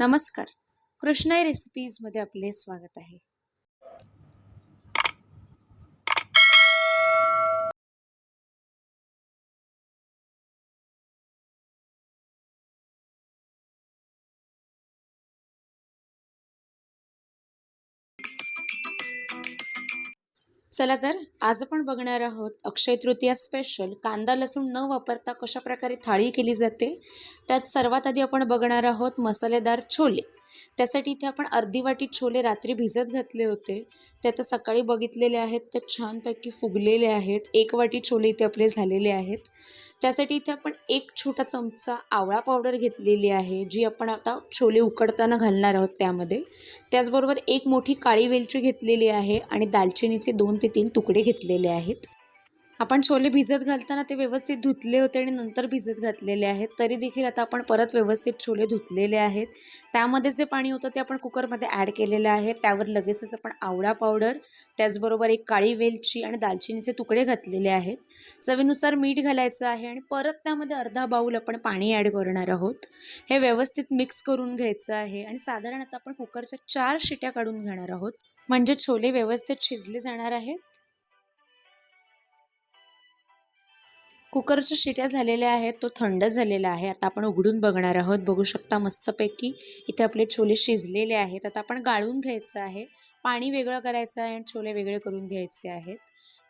नमस्कार. कृष्णाई रेसिपीजमध्ये आपले स्वागत आहे. चला तर आज आपण बघणार आहोत अक्षय तृतीया स्पेशल कांदा लसूण न वापरता कशा प्रकारे थाळी केली जाते? त्यात सर्वात आधी आपण बघणार आहोत मसालेदार छोले. त्यासाठी इथे आपण अर्धी वाटी छोले रात्री भिजत घातले होते. ते आता सकाळी बघितलेले आहेत. ते छानपैकी फुगलेले आहेत. एक वाटी छोले इथे आपले झालेले आहेत. त्यासाठी इथे आपण एक छोटा चमचा आवळा पावडर घेतलेली आहे जी आपण आता छोले उकडताना घालणार आहोत त्यामध्ये. त्याचबरोबर एक मोठी काळी वेलची घेतलेली आहे आणि दालचिनीचे दोन ते तीन तुकडे घेतलेले आहेत. आपण छोले भिजत घालताना ते व्यवस्थित धुतले होते आणि नंतर भिजत घातलेले आहेत. तरी देखील आता आपण परत व्यवस्थित छोले धुतलेले आहेत. त्यामध्ये जे पाणी होतं ते आपण कुकरमध्ये ॲड केलेलं आहे. त्यावर लगेचच आपण आवळा पावडर त्याचबरोबर एक काळी वेलची आणि दालचिनीचे तुकडे घातलेले आहेत. चवीनुसार मीठ घालायचं आहे आणि परत त्यामध्ये अर्धा बाऊल आपण पाणी ॲड करणार आहोत. हे व्यवस्थित मिक्स करून घ्यायचं आहे आणि साधारण आता आपण कुकरच्या चार शिट्या काढून घेणार आहोत. म्हणजे छोले व्यवस्थित शिजले जाणार आहेत. कुकरच्या शिट्या झालेल्या आहेत तो थंड झालेला आहे. आता आपण उघडून बघणार आहोत. बघू शकता मस्तपैकी इथे आपले छोले शिजलेले आहेत. आता आपण गाळून घ्यायचं आहे. पाणी वेगळं करायचं आहे आणि छोले वेगळे करून घ्यायचे आहेत.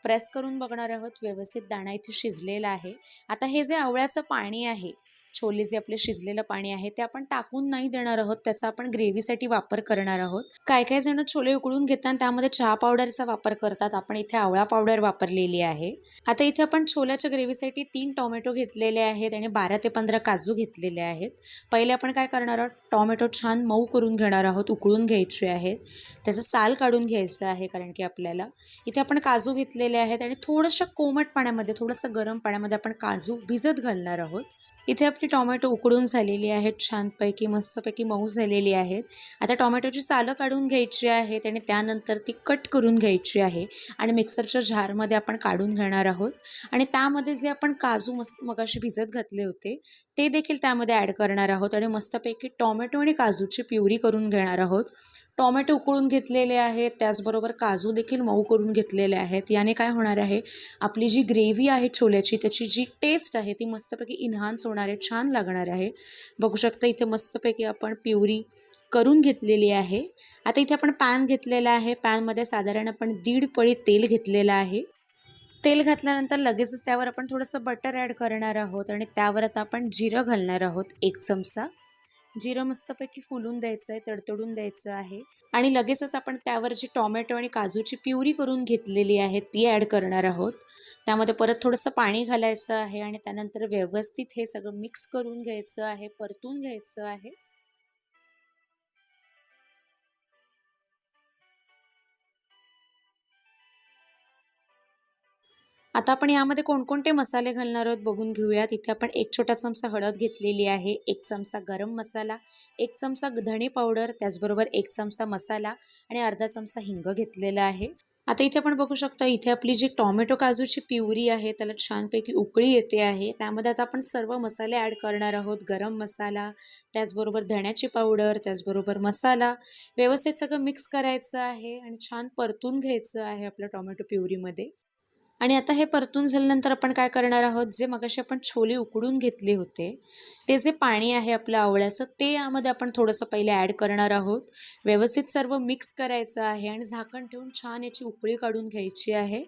प्रेस करून बघणार आहोत. व्यवस्थित दाणा इथे शिजलेला आहे. आता हे जे आवळ्याचं पाणी आहे छोले जे आपले शिजलेलं पाणी आहे ते आपण टाकून नाही देणार आहोत त्याचा आपण ग्रेव्हीसाठी वापर करणार आहोत. काय काय जण छोले उकळून घेतात त्यामध्ये चहा पावडरचा वापर करतात. आपण इथे आवळा पावडर वापरलेली आहे. आता इथे आपण छोल्याच्या ग्रेव्हीसाठी तीन टोमॅटो घेतलेले आहेत आणि बारा ते पंधरा काजू घेतलेले आहेत. पहिले आपण काय करणार आहोत? टोमॅटो छान मऊ करून घेणार आहोत उकळून घ्यायचे आहेत. त्याचं साल काढून घ्यायचं आहे कारण की आपल्याला. इथे आपण काजू घेतलेले आहेत आणि थोडंसं कोमट पाण्यामध्ये थोडंसं गरम पाण्यामध्ये आपण काजू भिजत घालणार आहोत. इथे आपली टोमॅटो उकडून झालेली आहेत छानपैकी मस्तपैकी मऊ झालेली आहेत. आता टोमॅटोची सालं काढून घ्यायची आहेत आणि त्यानंतर ती कट करून घ्यायची आहे आणि मिक्सरच्या झारमध्ये आपण काढून घेणार आहोत. आणि त्यामध्ये जे आपण काजू मस्त मगाशी भिजत घातले होते ते देखील त्यामध्ये ॲड करणार आहोत आणि मस्तपैकी टोमॅटो आणि काजूची प्युरी करून घेणार आहोत. टोमॅटो उकळून घेतलेले आहेत त्याचबरोबर काजू देखील मऊ करून घेतलेले आहेत. याने काय होणार आहे? आपली जी ग्रेव्ही आहे छोल्याची त्याची जी टेस्ट आहे ती मस्तपैकी इन्हान्स होणार आहे छान लागणार आहे. बघू शकता इथे मस्तपैकी आपण प्युरी करून घेतलेली आहे. आता इथे आपण पॅन घेतलेला आहे. पॅनमध्ये साधारण आपण दीड पळी तेल घेतलेलं आहे. तेल घातल्यानंतर लगेचच त्यावर आपण थोडंसं बटर ॲड करणार आहोत आणि त्यावर आता आपण जिरं घालणार आहोत एक चमचा. जिरं मस्तपैकी फुलून द्यायचं आहे तडतडून द्यायचं आहे. आणि लगेचच आपण त्यावर जी टॉमॅटो आणि काजूची प्युरी करून घेतलेली आहे ती ॲड करणार आहोत. त्यामध्ये परत थोडंसं पाणी घालायचं आहे आणि त्यानंतर व्यवस्थित हे सगळं मिक्स करून घ्यायचं आहे परतून घ्यायचं आहे. आता आपण यामध्ये कोणकोणते मसाले घालणार आहोत बघून घेऊयात इथे आपण एक छोटा चमचा हळद घेतलेली आहे एक चमचा गरम मसाला एक चमचा धणे पावडर त्याचबरोबर एक चमचा मसाला आणि अर्धा चमचा हिंग घेतलेला आहे. आता इथे आपण बघू शकता इथे आपली जी टॉमॅटो काजूची प्युरी आहे त्याला छानपैकी उकळी येते आहे. त्यामध्ये आता आपण सर्व मसाले ॲड करणार आहोत. गरम मसाला त्याचबरोबर धण्याची पावडर त्याचबरोबर मसाला. व्यवस्थित सगळं मिक्स करायचं आहे आणि छान परतून घ्यायचं आहे आपल्या टॉमॅटो प्युरीमध्ये. आणि आता हे परतून झाल्यानंतर आपण काय करणार आहोत? जे मगाशी आपण छोले उकडून घेतले होते ते जे पाणी आहे आपलं आवळ्याचं ते यामध्ये आपण थोडंसं पहिले ॲड करणार आहोत. व्यवस्थित सर्व मिक्स करायचं आहे आणि झाकण ठेवून छान याची उकळी काढून घ्यायची आहे.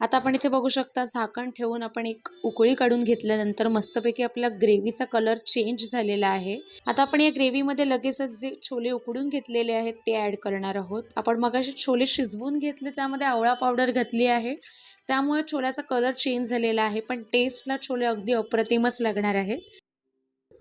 आता आपण इथे बघू शकता झाकण ठेवून आपण एक उकळी काढून घेतल्यानंतर मस्तपैकी आपला ग्रेव्हीचा कलर चेंज झालेला आहे. आता आपण या ग्रेव्हीमध्ये लगेचच जे छोले उकडून घेतलेले आहेत ते ॲड करणार आहोत. आपण मगाशी छोले शिजवून घेतले त्यामध्ये आवळा पावडर घातली आहे. त्यामुळे छोल्याचा कलर चेंज झालेला आहे पण टेस्टला छोले अगदी अप्रतिमच लागणार आहेत.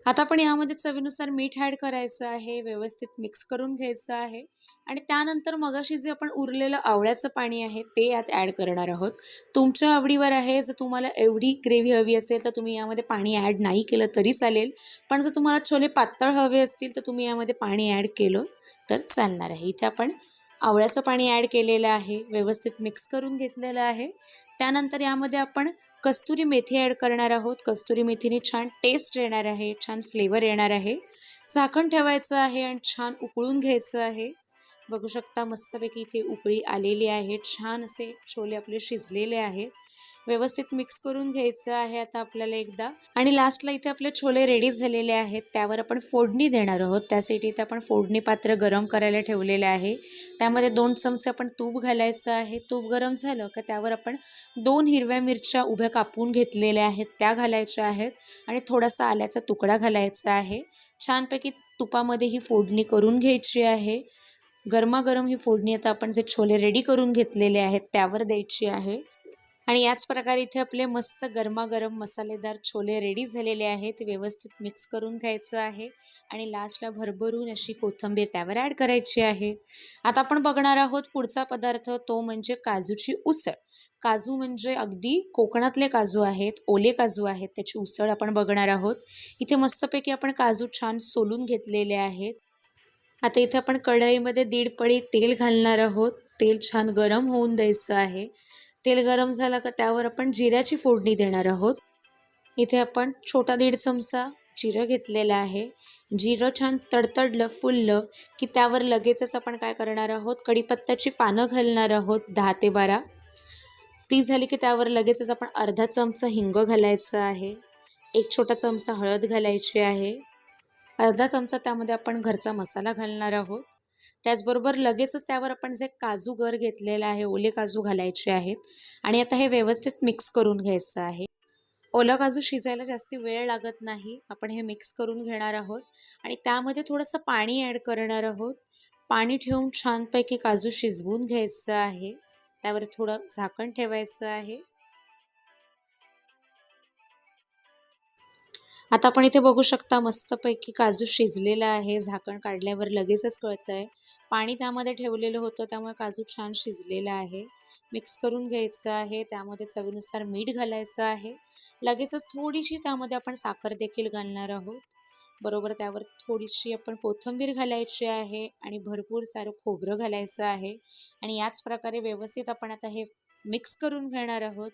आता आपण यामध्ये चवीनुसार मीठ ॲड करायचं आहे व्यवस्थित मिक्स करून घ्यायचं आहे. आणि त्यानंतर मगाशी जे आपण उरलेलं आवळ्याचं पाणी आहे ते यात ॲड करणार आहोत. तुमच्या आवडीवर आहे जर तुम्हाला एवढी ग्रेव्ही हवी असेल तर तुम्ही यामध्ये पाणी ॲड नाही केलं तरी चालेल. पण जर तुम्हाला छोले पातळ हवे असतील तर तुम्ही यामध्ये पाणी ॲड केलं तर चालणार आहे. इथे आपण आवळ्याचं पाणी ॲड केलेलं आहे व्यवस्थित मिक्स करून घेतलेलं आहे. त्यानंतर यामध्ये आपण कस्तुरी मेथी ॲड करणार आहोत. कस्तुरी मेथीने छान टेस्ट येणार आहे छान फ्लेवर येणार आहे. झाकण ठेवायचं आहे आणि छान उकळून घ्यायचं आहे. बघू शकता मस्तपैकी इथे उकळी आलेली आहे छान असे छोले आपले शिजलेले आहेत. व्यवस्थित मिक्स करून घ्यायचं आहे आता आपल्याला एकदा. आणि लास्टला इथे आपले छोले रेडी झालेले आहेत. त्यावर आपण फोडणी देणार आहोत. त्यासाठी इथे आपण फोडणी पात्र गरम करायला ठेवलेले आहे. त्यामध्ये दोन चमचे आपण तूप घालायचं आहे. तूप गरम झालं का त्यावर आपण दोन हिरव्या मिरच्या उभ्या कापून घेतलेल्या आहेत. त्या घालायच्या आहेत. आणि थोडासा आल्याचा तुकडा घालायचा आहे. छानपैकी तुपामध्ये ही फोडणी करून घ्यायची आहे. गरमागरम ही फोडणी आता आपण जे छोले रेडी करून घेतलेले आहेत त्यावर द्यायची आहे. आणि याच प्रकारे इथे आपले मस्त गरमागरम मसालेदार छोले रेडी झालेले आहेत व्यवस्थित मिक्स करून घ्यायचं आहे. आणि लास्टला भरभरून अशी कोथिंबीर त्यावर ॲड करायची आहे. आता आपण बघणार आहोत पुढचा पदार्थ तो म्हणजे काजूची उसळ. काजू म्हणजे अगदी कोकणातले काजू आहेत ओले काजू आहेत त्याची उसळ आपण बघणार आहोत. इथे मस्तपैकी आपण काजू छान सोलून घेतलेले आहेत. आता इथे आपण कढईमध्ये दीड पळी तेल घालणार आहोत. तेल छान गरम होऊन द्यायचं आहे. तेल गरम झालं का त्यावर आपण जिऱ्याची फोडणी देणार आहोत. इथे आपण छोटा दीड चमचा जिरं घेतलेलं आहे. जिरं छान तडतडलं फुललं की त्यावर लगेचच आपण काय करणार आहोत? कढीपत्त्याची पानं घालणार आहोत दहा ते बारा. ती झाली की त्यावर लगेचच आपण अर्धा चमचा हिंग घालायचं आहे. एक छोटा चमचा हळद घालायची आहे. अर्धा चमचा त्यामध्ये आपण घरचा मसाला घालणार आहोत. त्याचबरोबर लगेचच त्यावर आपण जे काजू गर घेतलेला आहे ओले काजू घालायचे आहेत आणि आता हे व्यवस्थित मिक्स करून घ्यायचं आहे. ओला काजू शिजायला जास्ती वेळ लागत नाही. आपण हे मिक्स करून घेणार आहोत आणि त्यामध्ये थोडंसं पाणी ॲड करणार आहोत. पाणी ठेवून छानपैकी काजू शिजवून घ्यायचं आहे. त्यावर थोडं झाकण ठेवायचं आहे. आता आपण इथे बघू शकता मस्तपैकी काजू शिजलेला आहे झाकण काढल्यावर लगेचच कळतं आहे पाणी त्यामध्ये ठेवलेलं होतं त्यामुळे काजू छान शिजलेला आहे. मिक्स करून घ्यायचं आहे त्यामध्ये चवीनुसार मीठ घालायचं आहे. लगेचच थोडीशी त्यामध्ये आपण साखर देखील घालणार आहोत. बरोबर त्यावर थोडीशी आपण कोथिंबीर घालायची आहे आणि भरपूर सारं खोबरं घालायचं आहे. आणि याच प्रकारे व्यवस्थित आपण आता हे मिक्स करून घेणार आहोत.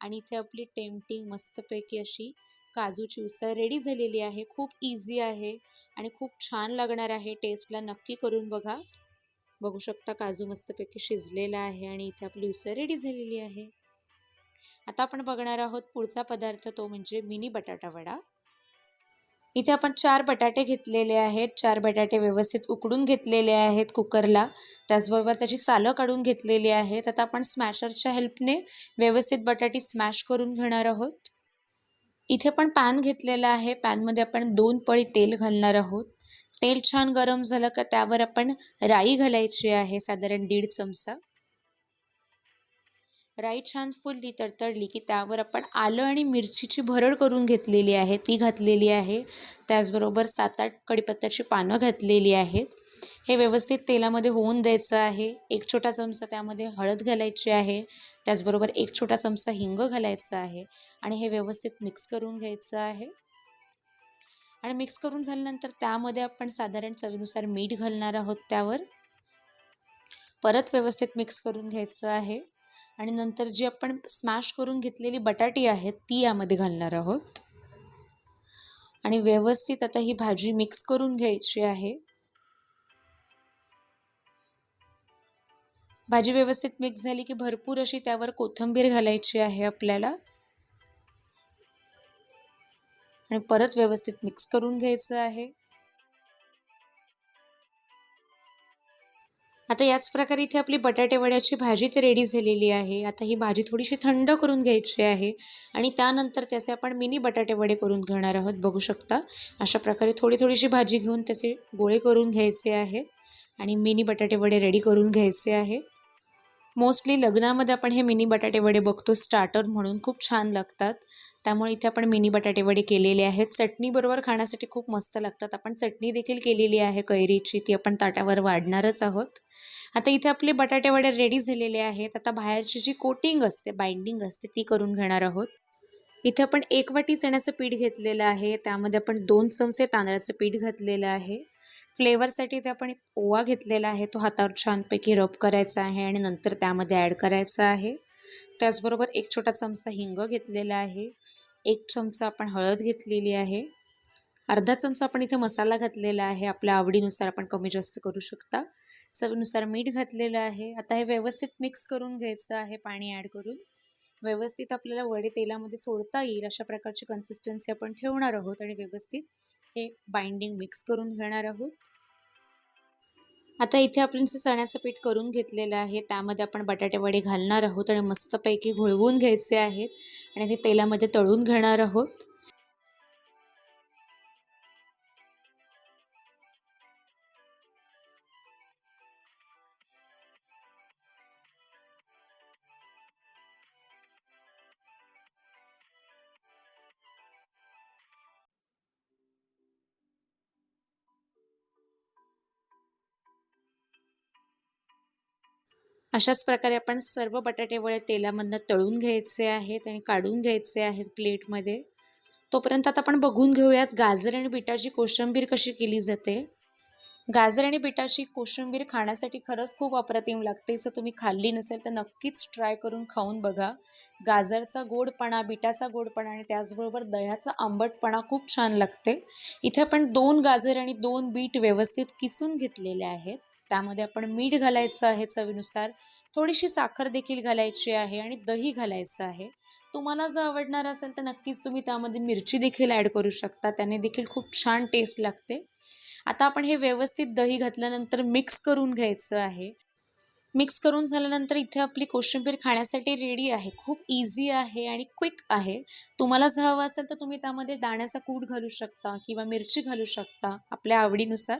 आणि इथे आपली टेम्पटिंग मस्तपैकी अशी काजूची उसळ रेडी झालेली आहे खूप इझी आहे आणि खूप छान लागणार आहे. टेस्टला नक्की करून बघा. बघू शकता काजू मस्तपैकी शिजलेला आहे आणि इथे आपली उसळ रेडी झालेली आहे. आता आपण बघणार आहोत पुढचा पदार्थ तो म्हणजे मिनी बटाटा वडा. इथे आपण चार बटाटे घेतलेले आहेत. चार बटाटे व्यवस्थित उकडून घेतलेले आहेत कुकरला. त्याचबरोबर त्याची सालं काढून घेतलेली आहेत. आता आपण स्मॅशरच्या हेल्पने व्यवस्थित बटाटी स्मॅश करून घेणार आहोत. इथे पण पॅन घेतलेला आहे. पॅनमध्ये आपण दोन पळी तेल घालणार आहोत. तेल छान गरम झालं का त्यावर आपण राई घालायची आहे साधारण दीड चमचा. राई छान फुलली तडतडली की त्यावर आपण आलं आणि मिरचीची भरड करून घेतलेली आहे. ती घातलेली आहे. त्याचबरोबर सात आठ कडीपत्त्याची पानं घातलेली आहेत. हे व्यवस्थित तेलामध्ये होऊन द्यायचं आहे. एक छोटा चमचा त्यामध्ये हळद घालायची आहे. त्याचबरोबर एक छोटा चमचा हिंग घालायचा आहे आणि हे व्यवस्थित मिक्स करून घ्यायचं आहे. आणि मिक्स करून झाल्यानंतर त्यामध्ये आपण साधारण चवीनुसार मीठ घालणार आहोत त्यावर. परत व्यवस्थित मिक्स करून घ्यायचं आहे. आणि नंतर जी आपण स्मॅश करून घेतलेली बटाटी आहेत ती यामध्ये घालणार आहोत. आणि व्यवस्थित आता ही भाजी मिक्स करून घ्यायची आहे. भाजी व्यवस्थित मिक्स झाली की भरपूर अशी त्यावर कोथिंबीर घालायची आहे आपल्याला. आणि परत व्यवस्थित मिक्स करून घ्यायचं आहे. आता याच प्रकारे इथे आपली बटाटे वड्याची भाजी तर रेडी झालेली आहे. आता ही भाजी थोडीशी थंड करून घ्यायची आहे. आणि त्यानंतर त्याचे आपण मिनी बटाटे वडे करून घेणार आहोत बघू शकता. अशा प्रकारे थोडी थोडीशी भाजी घेऊन त्याचे गोळे करून घ्यायचे आहेत. आणि मिनी बटाटे वडे रेडी करून घ्यायचे आहेत. मोस्टली लग्नामध्ये आपण हे मिनी बटाटेवडे बघतो स्टार्टर म्हणून खूप छान लागतात. त्यामुळे इथे आपण मिनी बटाटेवडे केलेले आहेत. चटणीबरोबर खाण्यासाठी खूप मस्त लागतात. आपण चटणी देखील केलेली आहे कैरीची ती आपण ताटावर वाढणारच आहोत. आता इथे आपले बटाटेवडे रेडी झालेले आहेत. आता बाहेरची जी कोटिंग असते बाइंडिंग असते ती करून घेणार आहोत. इथे आपण एक वाटी चण्याचं पीठ घेतलेलं आहे. त्यामध्ये आपण दोन चमचे तांदळाचं पीठ घातलेलं आहे. फ्लेवरसाठी ते आपण ओवा घेतलेला आहे तो हातावर छानपैकी रब करायचा आहे आणि नंतर त्यामध्ये ॲड करायचा आहे. त्याचबरोबर एक छोटा चमचा हिंग घेतलेला आहे एक चमचा आपण हळद घेतलेली आहे अर्धा चमचा आपण इथे मसाला घातलेला आहे आपल्या आवडीनुसार आपण कमी जास्त करू शकता. चवीनुसार मीठ घातलेलं आहे आता हे व्यवस्थित मिक्स करून घ्यायचं आहे पाणी ॲड करून. व्यवस्थित आपल्याला वडे तेलामध्ये सोडता येईल अशा प्रकारची कन्सिस्टन्सी आपण ठेवणार आहोत आणि व्यवस्थित हे बाइंडिंग मिक्स करून घेणार आहोत. आता इथे आपण जे चण्याचं पीठ करून घेतलेलं आहे त्यामध्ये आपण बटाटे वडे घालणार आहोत आणि मस्तपैकी घोळवून घ्यायचे आहेत. आणि ते तेलामध्ये तळून घेणार आहोत. अशाच प्रकारे आपण सर्व बटाटे वळे तेलामधनं तळून घ्यायचे आहेत आणि काढून घ्यायचे आहेत प्लेटमध्ये. तोपर्यंत आता आपण बघून घेऊयात गाजर आणि बिटाची कोशिंबीर कशी केली जाते. गाजर आणि बिटाची कोशिंबीर खाण्यासाठी खरंच खूप अप्रतिम लागते. जर तुम्ही खाल्ली नसेल तर नक्कीच ट्राय करून खाऊन बघा. गाजरचा गोडपणा बिटाचा गोडपणा आणि त्याचबरोबर दह्याचा आंबटपणा खूप छान लागते. इथे आपण दोन गाजर आणि दोन बीट व्यवस्थित किसून घेतलेले आहेत. त्यामध्ये आपण मीठ घालायचं आहे चवीनुसार. थोडीशी साखर देखील घालायची आहे आणि दही घालायचं आहे. तुम्हाला जर आवडणार असेल तर नक्कीच तुम्ही त्यामध्ये मिरची देखील ॲड करू शकता. त्याने देखील खूप छान टेस्ट लागते. आता आपण हे व्यवस्थित दही घातल्यानंतर मिक्स करून घ्यायचं आहे. मिक्स करून झाल्यानंतर इथे आपली कोशिंबीर खाण्यासाठी रेडी आहे. खूप इझी आहे आणि क्विक आहे. तुम्हाला जर हवं असेल तर तुम्ही त्यामध्ये दाण्याचा कूट घालू शकता किंवा मिरची घालू शकता आपल्या आवडीनुसार.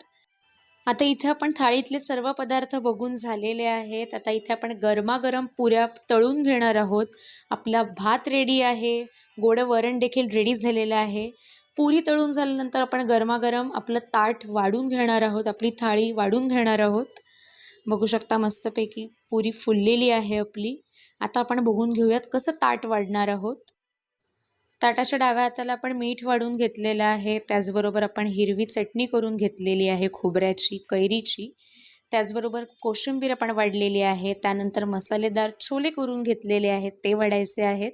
आता इथे आपण थाळीतले सर्व पदार्थ बघून झालेले आहेत. आता इथे आपण गरमागरम पुऱ्या तळून घेणार आहोत. आपला भात रेडी आहे. गोडं वरण देखील रेडी झालेलं आहे. पुरी तळून झाल्यानंतर आपण गरमागरम आपलं ताट वाढून घेणार आहोत. आपली थाळी वाढून घेणार आहोत. बघू शकता मस्तपैकी पुरी फुललेली आहे आपली. आता आपण बघून घेऊयात कसं ताट वाढणार आहोत. ताटाच्या डाव्या हाताला आपण मीठ वाढून घेतलेलं आहे. त्याचबरोबर आपण हिरवी चटणी करून घेतलेली आहे खोबऱ्याची कैरीची. त्याचबरोबर कोशिंबीर आपण वाढलेली आहे. त्यानंतर मसालेदार छोले करून घेतलेले आहेत ते वाढायचे आहेत.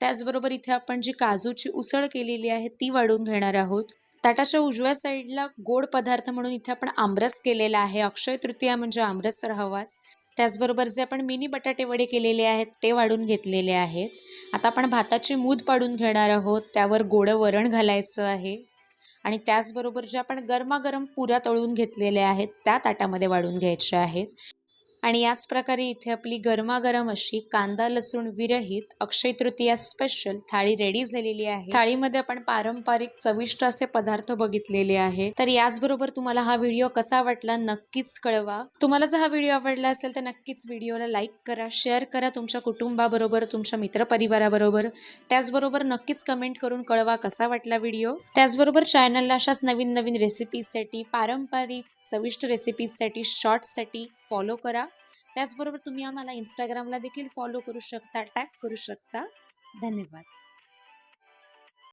त्याचबरोबर इथे आपण जी काजूची उसळ केलेली आहे ती वाढून घेणार आहोत. ताटाच्या उजव्या साईडला गोड पदार्थ म्हणून इथे आपण आमरस केलेला आहे. अक्षय तृतीया म्हणजे आमरस तर हवाच त्याचबरोबर जे आपण मिनी बटाटे वडे केलेले आहेत ते वाढून घेतलेले आहेत. आता आपण भाताची मूद पाडून घेणार आहोत त्यावर गोडं वरण घालायचं आहे. आणि त्याचबरोबर जे आपण गरमागरम पुऱ्या तळून घेतलेल्या आहेत त्या ताटामध्ये वाढून घ्यायच्या आहेत. आणि याच प्रकारे इथे आपली गरमागरम अशी कांदा लसूण विरहित अक्षय तृतीया स्पेशल थाळी रेडी झालेली आहे. थाळीमध्ये आपण पारंपरिक चविष्ट असे पदार्थ बघितलेले आहे. तर याचबरोबर तुम्हाला हा व्हिडिओ कसा वाटला नक्कीच कळवा. तुम्हाला जर हा व्हिडिओ आवडला असेल तर नक्कीच व्हिडिओला लाईक करा शेअर करा तुमच्या कुटुंबाबरोबर तुमच्या मित्रपरिवाराबरोबर. त्याचबरोबर नक्कीच कमेंट करून कळवा कसा वाटला व्हिडिओ त्याचबरोबर चॅनलला अशाच नवीन नवीन रेसिपीजसाठी पारंपरिक चविष्ट रेसिपीजसाठी शॉर्ट्ससाठी फॉलो करा. त्याचबरोबर तुम्ही आम्हाला इंस्टाग्रामला देखील फॉलो करू शकता टॅग करू शकता. धन्यवाद.